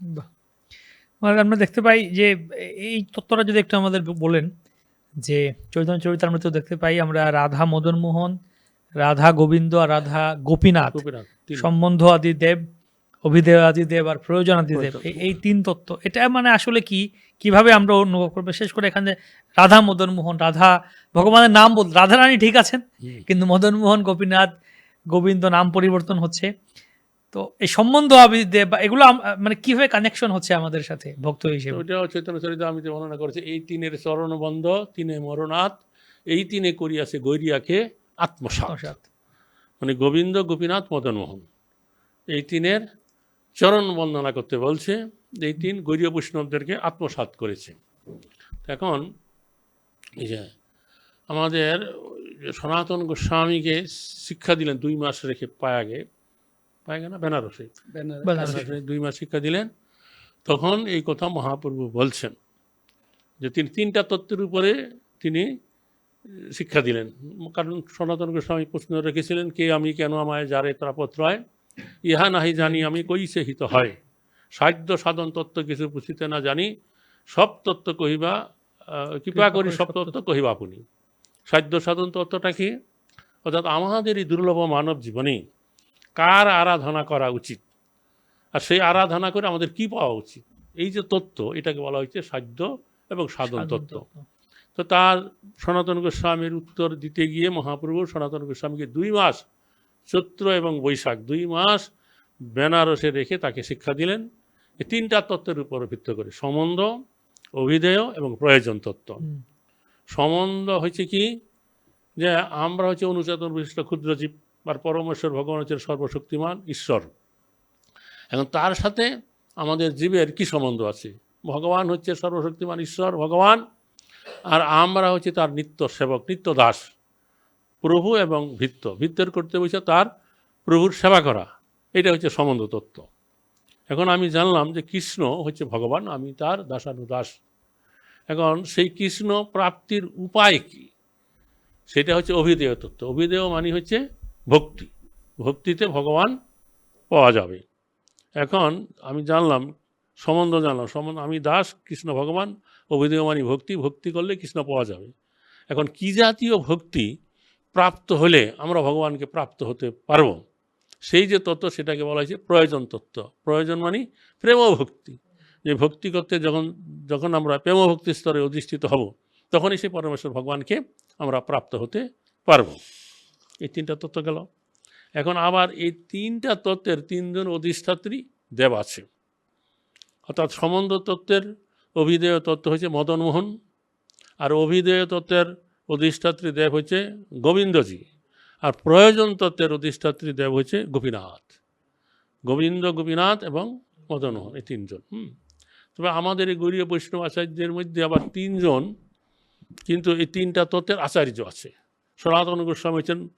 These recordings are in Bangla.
বাহ। মানে আমরা দেখতে পাই যে এই তত্ত্বটা যদি একটু আমাদের বলেন যে চৈতন্য চরিতামৃত দেখতে পাই আমরা রাধা মদন মোহন রাধা গোবিন্দ আর রাধা গোপীনাথ সম্বন্ধ আদি দেব অভিদেয় আদি দেব আর প্রয়োজন আদি দেব এই- তিন তত্ত্ব। এটা মানে আসলে কি? কীভাবে আমরা অনুভব করব? বিশেষ করে এখানে রাধা মদন মোহন রাধা ভগবানের নাম বল রাধা রানী ঠিক আছেন কিন্তু মদন মোহন গোপীনাথ গোবিন্দ নাম পরিবর্তন হচ্ছে। তো এই সম্বন্ধ আদি দেব বা এগুলো মানে কীভাবে কানেকশন হচ্ছে আমাদের সাথে ভক্ত হিসেবে? ওইটাও চৈতন্য চরিত আমি বর্ণনা করেছি এই তিনের চরণবন্ধ তিনে মরণাথ এই তিনে করিয়াছে গৈরিয়াকে আত্মসাৎ। অসাত। মানে গোবিন্দ গোপীনাথ মদনমোহন। এই তিনের চরণ বন্দনা করতে বলছে এই তিন গৌরীয় বৈষ্ণবদেরকে আত্মসাৎ করেছে। এখন এই যে আমাদের সনাতন গোস্বামীকে শিক্ষা দিলেন দুই মাস রেখে পায়াগে। পায়াগে না বেনারসে। বেনারসে। দুই মাস শিক্ষা দিলেন। তখন এই কথা মহাপ্রভু বলছেন যে তিনি তিনটা তত্ত্বের উপরে তিনি শিক্ষা দিলেন। কারণ সনাতন গোস্বামী প্রশ্ন রেখেছিলেন কে আমি কেন আমায় যারে ত্রাপত্রয় ইহা নাহি জানি আমি কইছে হিত হয়? সাধ্য সাধন তত্ত্ব কিছু বুঝিতে না জানি সব তত্ত্ব কহিবা কৃপা করি সব তত্ত্ব কহিবা আপনি। সাধ্য সাধন তত্ত্বটা কি? অর্থাৎ আমাদের এই দুর্লভ মানব জীবনে। কার আরাধনা করা উচিত? আর সেই আরাধনা করে আমাদের কি পাওয়া উচিত? এই যে তত্ত্ব এটাকে বলা হচ্ছে সাধ্য এবং সাধন তত্ত্ব। তো তার সনাতন গোস্বামীর উত্তর দিতে গিয়ে মহাপ্রভু সনাতন গোস্বামীকে দুই মাস চৈত্র এবং বৈশাখ দুই মাস বেনারসে রেখে তাকে শিক্ষা দিলেন। এই তিনটা তত্ত্বের উপর ভিত্তি করে সম্বন্ধ অভিধেয় এবং প্রয়োজন তত্ত্ব। সম্বন্ধ হচ্ছে কি? যে আমরা হচ্ছে অনুচেতন বিশিষ্ট ক্ষুদ্রজীব। আর পরমেশ্বর ভগবান হচ্ছে সর্বশক্তিমান ঈশ্বর। এখন তার সাথে আমাদের জীবের কি সম্বন্ধ আছে? ভগবান হচ্ছে সর্বশক্তিমান ঈশ্বর, ভগবান, আর আমরা হচ্ছে তার নিত্য সেবক, নিত্য দাস, প্রভু এবং ভিত্ত ভিত্তের করতে বসে তার প্রভুর সেবা করা। এটা হচ্ছে সম্বন্ধ তত্ত্ব। এখন আমি জানলাম যে কৃষ্ণ হচ্ছে ভগবান, আমি তার দাসানুদাস। এখন সেই কৃষ্ণ প্রাপ্তির উপায় কি? সেটা হচ্ছে অভিধেয় তত্ত্ব। অভিধেয় মানে হচ্ছে ভক্তি। ভক্তিতে ভগবান পাওয়া যাবে। এখন আমি জানলাম, সম্বন্ধ জানলাম, সম্বন্ধ, আমি দাস, কৃষ্ণ ভগবান অভিধেয় মানে ভক্তি ভক্তি করলে কৃষ্ণ পাওয়া যাবে। এখন কি জাতীয় ভক্তি প্রাপ্ত হলে আমরা ভগবানকে প্রাপ্ত হতে পারব? সেই যে তত্ত্ব, সেটাকে বলা হয়েছে প্রয়োজন তত্ত্ব। প্রয়োজন মানে প্রেম ভক্তি। যে ভক্তি করতে যখন যখন আমরা প্রেম ভক্তি স্তরে অধিষ্ঠিত হব, তখনই সেই পরমেশ্বর ভগবানকে আমরা প্রাপ্ত হতে পারব। এই তিনটা তত্ত্ব গেল। এখন আবার এই তিনটা তত্ত্বের তিনজন অধিষ্ঠাত্রী দেব আছে। অর্থাৎ সম্বন্ধ তত্ত্বের অভিধেয় তত্ত্ব হচ্ছে মদনমোহন আর অভিধেয় তত্ত্বের অধিষ্ঠাত্রী দেব হচ্ছে গোবিন্দজি আর প্রয়োজন তত্ত্বের অধিষ্ঠাত্রী দেব হচ্ছে গোপীনাথ। গোবিন্দ, গোপীনাথ এবং মদনমোহন এই তিনজন। হুম। তবে আমাদের এই গৌরীয় বৈষ্ণব আচার্যের মধ্যে আবার তিনজন কিন্তু এই তিনটা তত্ত্বের আচার্য আছে। সনাতন গোস্বামী হচ্ছেন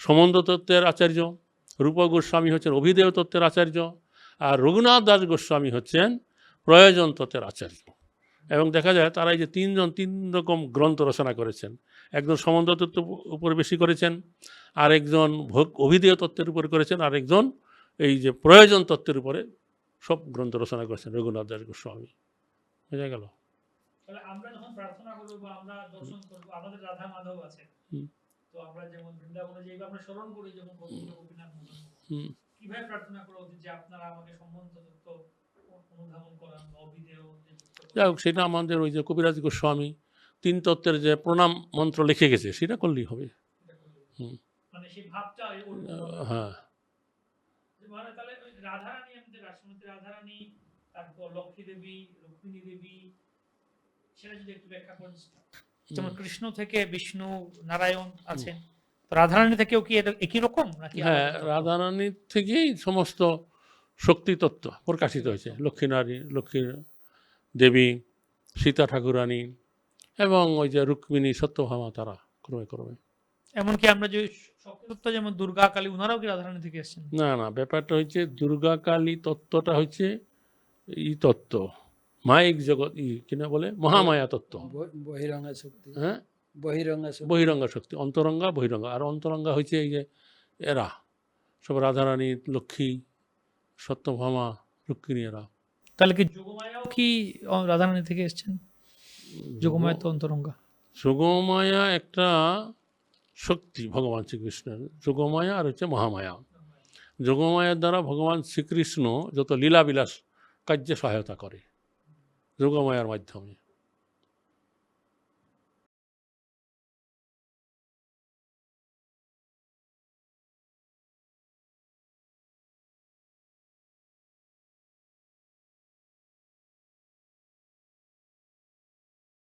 সম্বন্ধ তত্ত্বের আচার্য রূপ গোস্বামী হচ্ছেন অভিদেয় তত্ত্বের আচার্য আর রঘুনাথ দাস গোস্বামী হচ্ছেন প্রয়োজন তত্ত্বের আচার্য। এবং দেখা যায় তারা এই যে তিনজন তিন রকম গ্রন্থ রচনা করেছেন। একজন সম্বন্ধ তত্ত্বের উপর বেশি করেছেন আর একজন ভোগ- অভিধেয় তত্ত্বের উপর করেছেন আর একজন এই যে প্রয়োজন তত্ত্বের উপরে সব গ্রন্থ রচনা করেছেন রঘুনাথ দাস গোস্বামী। বোঝা গেল? আমরা যখন প্রার্থনা করব আমরা দর্শন করব আমাদের রাধা মাধব আছে। তো আমরা যেমন বৃন্দাবনে যেভাবে আমরা স্মরণ করি যেমন গোপীনাথ হুম। কীভাবে প্রার্থনা করা উচিত যে আপনারা আমাকে সম্বন্ধ তত্ত্ব যাই হোক সেটা আমাদের ওই যে কবিরাজ গোস্বামী তিন তত্ত্বের যে প্রণাম মন্ত্র লিখে গেছে সেটা করলেই হবে। হুম। মানে। হ্যাঁ। রাধারানী আমাদের রাধারানী তারপর লক্ষ্মী দেবী রুক্মিণী দেবী সেটা যদি একটু ব্যাখ্যা করেন যেমন কৃষ্ণ থেকে বিষ্ণু নারায়ণ আছেন। রাধারানী থেকেও কি একই রকম নাকি হ্যাঁ আলাদা? রাধারানীর থেকেই সমস্ত শক্তি তত্ত্ব প্রকাশিত হয়েছে। লক্ষ্মী নারী লক্ষ্মী দেবী সীতা ঠাকুরানী এবং ওই যে রুক্মিণী সত্যভামা তারা ক্রমে ক্রমে। এমনকি আমরা যে শক্তিতত্ত্ব যেমন দুর্গা কালী উনারাও কি রাধারানী থেকে এসেছেন? না না ব্যাপারটা হচ্ছে দুর্গা কালী তত্ত্বটা হচ্ছে ই তত্ত্ব। মায়িক জগৎ ই কিনা বলে? মহামায়া তত্ত্ব। বহিরঙ্গা শক্তি। হ্যাঁ? বহিরঙ্গা শক্তি। বহিরঙ্গা শক্তি অন্তরঙ্গা বহিরঙ্গা। আর অন্তরঙ্গা হচ্ছে এই যে এরা সব রাধারানী লক্ষ্মী সত্যভামা রুক্মিণী এরা। তাহলে কি যোগমায়াও কি রাধারানী থেকে এসেছেন? যোগমায়া তো অন্তরঙ্গা। যোগমায়া একটা শক্তি ভগবান শ্রীকৃষ্ণের যোগমায়া আর হচ্ছে মহামায়া। যোগমায়ার দ্বারা ভগবান শ্রীকৃষ্ণ যত লীলাবিলাস কার্যে সহায়তা করে। যোগমায়ার মাধ্যমে